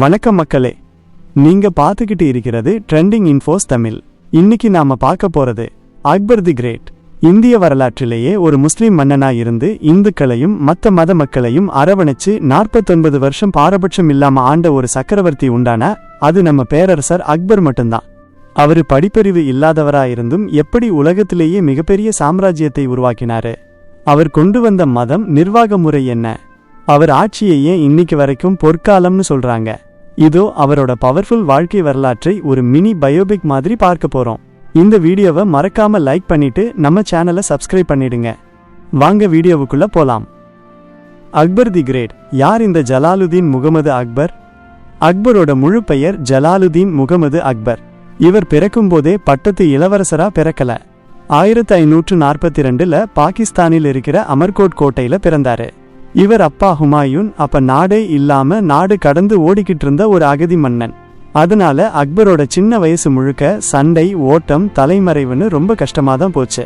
வணக்கம் மக்களே. நீங்க பார்த்துக்கிட்டு இருக்கிறது ட்ரெண்டிங் இன்ஃபோஸ் தமிழ். இன்னைக்கு நாம பார்க்க போறது அக்பர் தி கிரேட் இந்திய வரலாற்றிலேயே ஒரு முஸ்லிம் மன்னனா இருந்து இந்துக்களையும் மத்த மத மக்களையும் அரவணைச்சு நாற்பத்தொன்பது வருஷம் பாரபட்சம் இல்லாம ஆண்ட ஒரு சக்கரவர்த்தி உண்டானா அது நம்ம பேரரசர் அக்பர் மட்டும்தான். அவரு படிப்பறிவு இல்லாதவரா இருந்தும் எப்படி உலகத்திலேயே மிகப்பெரிய சாம்ராஜ்யத்தை உருவாக்கினாரு? அவர் கொண்டு வந்த மதம் நிர்வாக முறை என்ன? அவர் ஆட்சியையே இன்னைக்கு வரைக்கும் பொற்காலம்னு சொல்றாங்க? இதோ அவரோட பவர்ஃபுல் வாழ்க்கை வரலாற்றை ஒரு மினி பயோபிக் மாதிரி பார்க்க போறோம். இந்த வீடியோவை மறக்காம லைக் பண்ணிட்டு நம்ம சேனலை சப்ஸ்கிரைப் பண்ணிடுங்க. வாங்க வீடியோவுக்குள்ள போலாம். Akbar the great. யார் இந்த ஜலாலுதீன் முகமது அக்பர்? அக்பரோட முழு பெயர் ஜலாலுதீன் முகமது அக்பர். இவர் பிறக்கும்போதே பட்டத்து இளவரசரா பிறக்கல. ஆயிரத்தி ஐநூற்று நாற்பத்தி ரெண்டுல பாகிஸ்தானில் இருக்கிற அமர்கோட் கோட்டையில பிறந்தாரு. இவர் அப்பா ஹுமாயூன் அப்ப நாடே இல்லாம நாடு கடந்து ஓடிக்கிட்டு இருந்த ஒரு அகதி மன்னன். அதனால அக்பரோட சின்ன வயசு முழுக்க சண்டை ஓட்டம் தலைமறைவுன்னு ரொம்ப கஷ்டமா தான் போச்சு.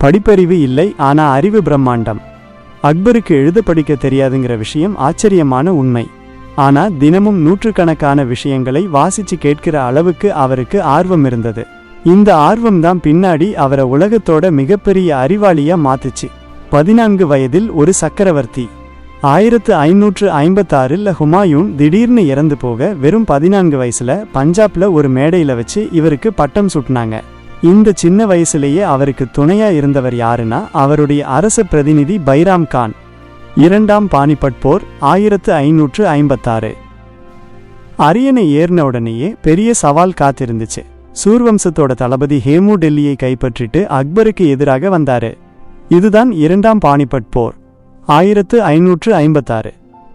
படிப்பறிவு இல்லை ஆனா அறிவு பிரம்மாண்டம். அக்பருக்கு எழுத படிக்க தெரியாதுங்கிற விஷயம் ஆச்சரியமான உண்மை. ஆனா தினமும் நூற்றுக்கணக்கான விஷயங்களை வாசிச்சு கேட்கிற அளவுக்கு அவருக்கு ஆர்வம் இருந்தது. இந்த ஆர்வம் தான் பின்னாடி அவரை உலகத்தோட மிகப்பெரிய அறிவாளியா மாத்துச்சு. பதினான்கு வயதில் ஒரு சக்கரவர்த்தி. ஆயிரத்து ஐநூற்று ஐம்பத்தாறில் ஹுமாயூன் திடீர்னு இறந்து போக வெறும் பதினான்கு வயசுல பஞ்சாப்ல ஒரு மேடையில் வச்சு இவருக்கு பட்டம் சுட்டினாங்க. இந்த சின்ன வயசுலேயே அவருக்கு துணையா இருந்தவர் யாருன்னா அவருடைய அரச பிரதிநிதி பைராம் கான். இரண்டாம் பானிபட் போர் ஆயிரத்து ஐநூற்று ஐம்பத்தாறு. அரியணை ஏறின உடனேயே பெரிய சவால் காத்திருந்துச்சு. சூர்வம்சத்தோட தளபதி ஹேமு டெல்லியை கைப்பற்றிட்டு அக்பருக்கு எதிராக வந்தாரு. இதுதான் இரண்டாம் பானிபட் போர் ஆயிரத்து ஐநூற்று ஐம்பத்தாறு.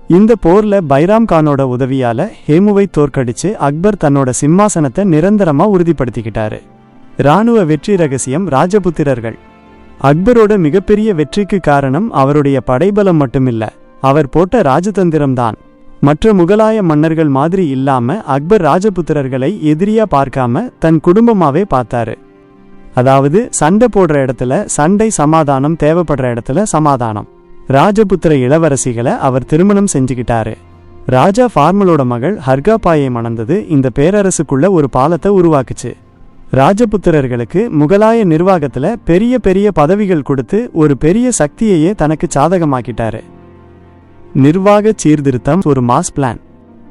இந்த போர்ல பைராம் கானோட உதவியால ஹேமுவை தோற்கடிச்சு அக்பர் தன்னோட சிம்மாசனத்தை நிரந்தரமா உறுதிப்படுத்திக்கிட்டாரு. இராணுவ வெற்றி ரகசியம் ராஜபுத்திரர்கள். அக்பரோட மிகப்பெரிய வெற்றிக்கு காரணம் அவருடைய படைபலம் மட்டுமில்ல அவர் போட்ட ராஜதந்திரம்தான் மற்ற முகலாய மன்னர்கள் மாதிரி இல்லாம அக்பர் ராஜபுத்திரர்களை எதிரியா பார்க்காம தன் குடும்பமாவே பார்த்தாரு. அதாவது சண்டை போடுற இடத்துல சண்டை சமாதானம் தேவைப்படுற இடத்துல சமாதானம். ராஜபுத்திர இளவரசிகளை அவர் திருமணம் செஞ்சுக்கிட்டாரு. ராஜா ஃபார்மலோட மகள் ஹர்காபாயை மணந்தது இந்த பேரரசுக்குள்ள ஒரு பாலத்தை உருவாக்குச்சு. ராஜபுத்திரர்களுக்கு முகலாய நிர்வாகத்துல பெரிய பெரிய பதவிகள் கொடுத்து ஒரு பெரிய சக்தியையே தனக்கு சாதகமாக்கிட்டாரு. நிர்வாக சீர்திருத்தம் ஒரு மாஸ் பிளான்.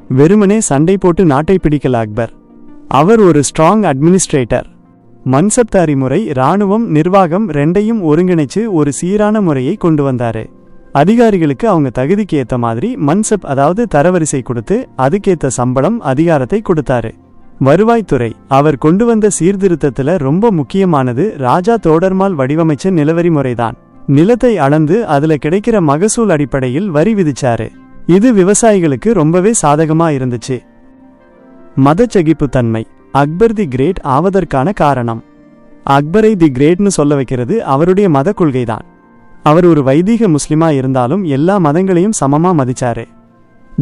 வெறுமனே சண்டை போட்டு நாட்டை பிடிக்கல அக்பர். அவர் ஒரு ஸ்ட்ராங் அட்மினிஸ்ட்ரேட்டர். மன்சப்தாரி முறை இராணுவம் நிர்வாகம் ரெண்டையும் ஒருங்கிணைச்சு ஒரு சீரான முறையை கொண்டு வந்தாரு. அதிகாரிகளுக்கு அவங்க தகுதிக்கு ஏற்ற மாதிரி மன்சப் அதாவது தரவரிசை கொடுத்து அதுக்கேத்த சம்பளம் அதிகாரத்தை கொடுத்தாரு. வருவாய்த்துறை அவர் கொண்டு வந்த சீர்திருத்தத்தில் ரொம்ப முக்கியமானது ராஜா தோடர்மால் வடிவமைச்ச நிலவரி முறைதான். நிலத்தை அளந்து அதில் கிடைக்கிற மகசூல் அடிப்படையில் வரி விதிச்சாரு. இது விவசாயிகளுக்கு ரொம்பவே சாதகமாக இருந்துச்சு. மதச்சகிப்பு தன்மை அக்பர் தி கிரேட் ஆவதற்கான காரணம். அக்பரை தி கிரேட்னு சொல்ல வைக்கிறது அவருடைய மத கொள்கைதான். அவர் ஒரு வைதீக முஸ்லிமா இருந்தாலும் எல்லா மதங்களையும் சமமா மதிச்சாரு.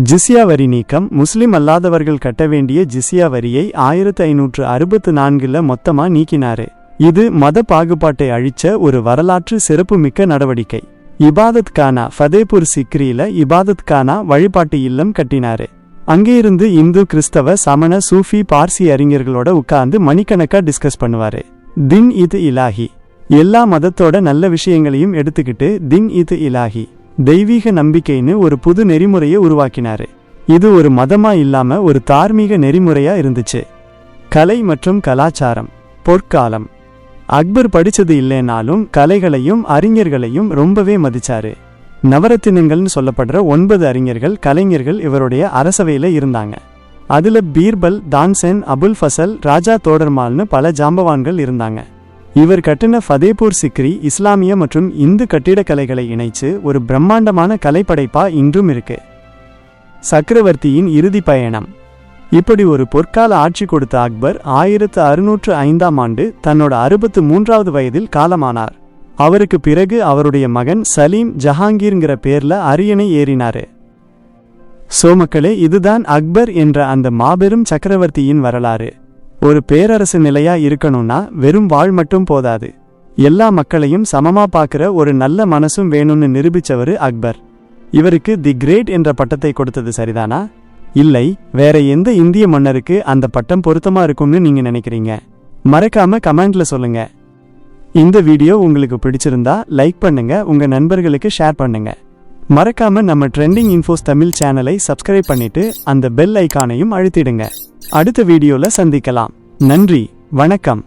ஜிசியா வரி நீக்கம் முஸ்லிம் அல்லாதவர்கள் கட்ட வேண்டிய ஜிசியா வரியை ஆயிரத்து ஐநூற்று அறுபத்து நான்கில் மொத்தமா நீக்கினாரு. இது மத பாகுபாட்டை அழிச்ச ஒரு வரலாற்று சிறப்புமிக்க நடவடிக்கை. இபாதத் கானா ஃபதேபூர் சிக்ரியில இபாதத் கானா வழிபாட்டு இல்லம் கட்டினாரு. அங்கேயிருந்து இந்து கிறிஸ்தவ சமண சூஃபி பார்சி அறிஞர்களோட உட்கார்ந்து மணிக்கணக்காக டிஸ்கஸ் பண்ணுவார். தின் இது இலாஹி. எல்லா மதத்தோட நல்ல விஷயங்களையும் எடுத்துக்கிட்டு தின் இது இலாஹி. தெய்வீக நம்பிக்கைன்னு ஒரு புது நெறிமுறையை உருவாக்கினார். இது ஒரு மதமா இல்லாம ஒரு தார்மீக நெறிமுறையா இருந்துச்சு. கலை மற்றும் கலாச்சாரம் பொற்காலம். அக்பர் படிச்சது இல்லைனாலும் கலைகளையும் அறிஞர்களையும் ரொம்பவே மதிச்சாரு. நவரத்தினங்கள்னு சொல்லப்படுற ஒன்பது அறிஞர்கள் கலைஞர்கள் இவருடைய அரசவையில இருந்தாங்க. அதுல பீர்பல் தான்சென் அபுல் ஃபசல் ராஜா தோடர்மால்னு பல ஜாம்பவான்கள் இருந்தாங்க. இவர் கட்டின ஃபதேபூர் சிக்ரி இஸ்லாமிய மற்றும் இந்து கட்டிடக்கலைகளை இணைச்சு ஒரு பிரம்மாண்டமான கலைப்படைப்பா இன்றும் இருக்கு. சக்கரவர்த்தியின் இறுதி பயணம். இப்படி ஒரு பொற்கால ஆட்சி கொடுத்த அக்பர் ஆயிரத்து அறுநூற்று ஐந்தாம் ஆண்டு தன்னோட அறுபத்து மூன்றாவது வயதில் காலமானார். அவருக்கு பிறகு அவருடைய மகன் சலீம் ஜஹாங்கீர்ங்கிற பேர்ல அரியணை ஏறினாரு. சோ மக்களே இதுதான் அக்பர் என்ற அந்த மாபெரும் சக்கரவர்த்தியின் வரலாறு. ஒரு பேரரசு நிலையா இருக்கணும்னா வெறும் வாழ் மட்டும் போதாது. எல்லா மக்களையும் சமமா பார்க்கிற ஒரு நல்ல மனசும் வேணும்னு நிரூபிச்சவரு அக்பர். இவருக்கு தி கிரேட் என்ற பட்டத்தை கொடுத்தது சரிதானா? இல்லை வேற எந்த இந்திய மன்னருக்கு அந்த பட்டம் பொருத்தமா இருக்கும்னு நீங்க நினைக்கிறீங்க? மறக்காம கமெண்ட்ல சொல்லுங்க. இந்த வீடியோ உங்களுக்கு பிடிச்சிருந்தா லைக் பண்ணுங்க உங்க நண்பர்களுக்கு ஷேர் பண்ணுங்க. மறக்காம நம்ம ட்ரெண்டிங் இன்ஃபோஸ் தமிழ் சேனலை சப்ஸ்கிரைப் பண்ணிட்டு அந்த பெல் ஐக்கானையும் அழுத்திடுங்க. அடுத்த வீடியோல சந்திக்கலாம். நன்றி வணக்கம்.